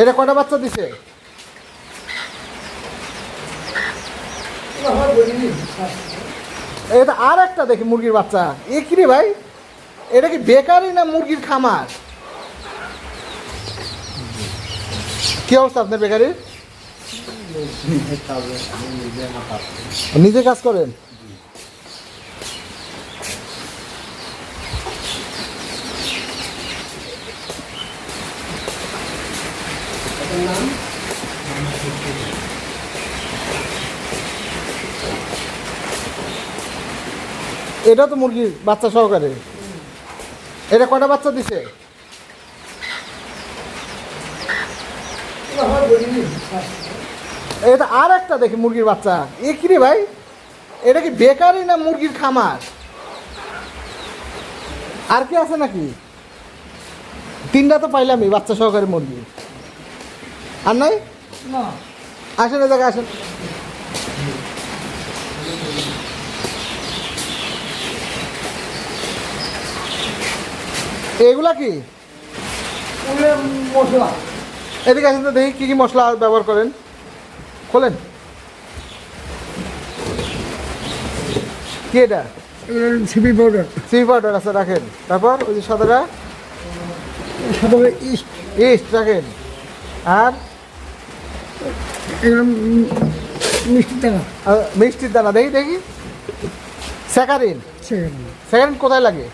এটা কটা বাচ্চা দিছে? এটা আর একটা দেখি মুরগির বাচ্চা। এ কি রে ভাই? এটা কি বেকারি না মুরগির খামার? কি অবস্থা আপনার বেকারির? নিজে কাজ করেন? এটা তো মুরগির বাচ্চা সহকারে। এটা কটা বাচ্চা দিছে? এটা আর একটা দেখি মুরগির বাচ্চা। এ কি রে ভাই? এটা কি বেকারি না মুরগির খামার? আর কি আছে নাকি? তিনটা তো পাইলামই, বাচ্চা সহকারে মুরগি। আর নাই? আসেন এ জায়গায় আসেন। এগুলা কি? মশলা। এদিকে আসেন তো দেখি কী কী মশলা ব্যবহার করেন। খোলেন। কি এটা? CP powder. সি পাউডার আছে রাখেন। তারপর ওই যে সাদাটা ইস্ট। ইস্ট রাখেন। আর? এগুলো মিষ্টি টাকা আহ, মিষ্টির দানা। দেখি দেখি। স্যাকারিন স্যাকারিন কোথায় লাগে?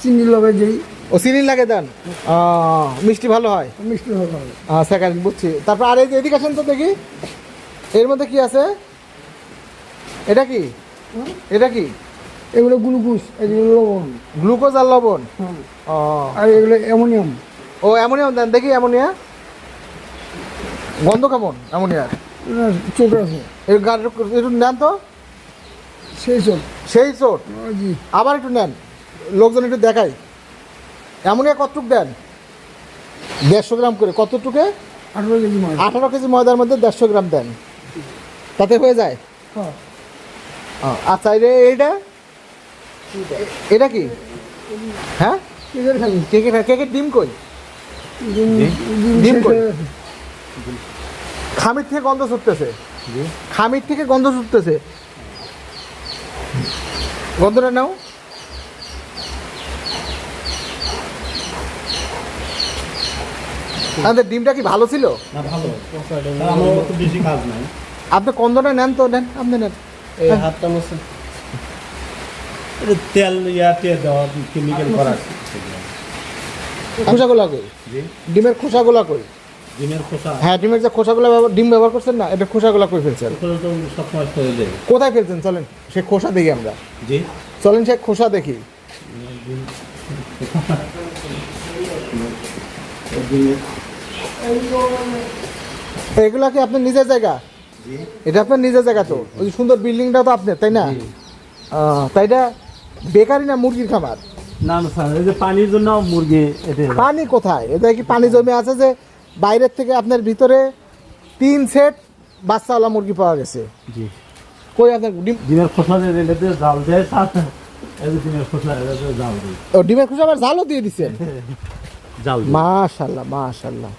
চিনি লগে যেই। ও চিনি লাগে দেন? মিষ্টি ভালো হয়? মিষ্টি হবে আহ, স্যাকারিন বুঝছি। তারপর আর এই যে এদিকে আসেন তো দেখি। এর মধ্যে কি আছে? এটা কি? এটা কি? এগুলো গ্লুকোজ এগুলো লবণ। গ্লুকোজ আর লবণ? হ্যাঁ। ও। আর এগুলো অ্যামোনিয়াম। ও অ্যামোনিয়াম দেন দেখি অ্যামোনিয়া। গন্ধ কেমন অ্যামোনিয়ার? চোট আছে। এর গাড়ি একটু নেন তো। সেই সব সেই চোট জি। আবার একটু নেন লোকজন একটু দেখাই। অ্যামোনিয়া কতটুক দেন? দেড়শো গ্রাম করে কতটুকে? আঠারো কেজি আঠারো কেজি ময়দার মধ্যে দেড়শো গ্রাম দেন। তাতে হয়ে যায়? হ্যাঁ। আচ্ছা যে এইটা? এটা কি? হ্যাঁ? কেকের ডিম কই? ডিম কই? হয়ে। খামির থেকে গন্ধ ছুটতেছে। খামির থেকে গন্ধ ছুটতেছে। গন্ধটা নাও। আমাদের ডিমটা কি ভালো ছিল? না ভালো। বেশি কাজ নাই। আপনি গন্ধটা নেন তো নেন আপনি নেন। এই হাতটা মতো এটা তেল ইয়াতে দেওয়া কেমিক্যাল করা। খোসাগুলা কই? ডিমের খোসাগুলা কই? ডিমের খোসা। হ্যাঁ ডিমের যে খোসাগুলা ডিম ব্যবহার করছেন না এটা খোসাগুলা কই ফেলছেন? কোথায় ফেলছেন? চলেন সে খোসা দেখি আমরা। জি। চলেন সে খোসা দেখি। এগুলা কি আপনার নিজের জায়গা? এটা আপনার নিজের জায়গা তো? ওই সুন্দর বিল্ডিংটা তো আপনার তাই না। তাই এটা বেকারি না মুরগির খামার? না না স্যার এই যে পানির জন্য মুরগি এতে পানি কোথায়? এটা কি পানি জমে আছে যে বাইরের থেকে আপনার ভিতরে তিন সেট বাচ্চাওয়ালা মুরগি পাওয়া গেছে? জি। কই আপনার ডিম? ডিমের খোসা এটাতে জাল দেয় সাথে এই যে ডিমের খোসা এটাতে জাল ও ডিমের খোসা আবার জালও দিয়ে দিচ্ছেন জাল মাশাল্লাহ।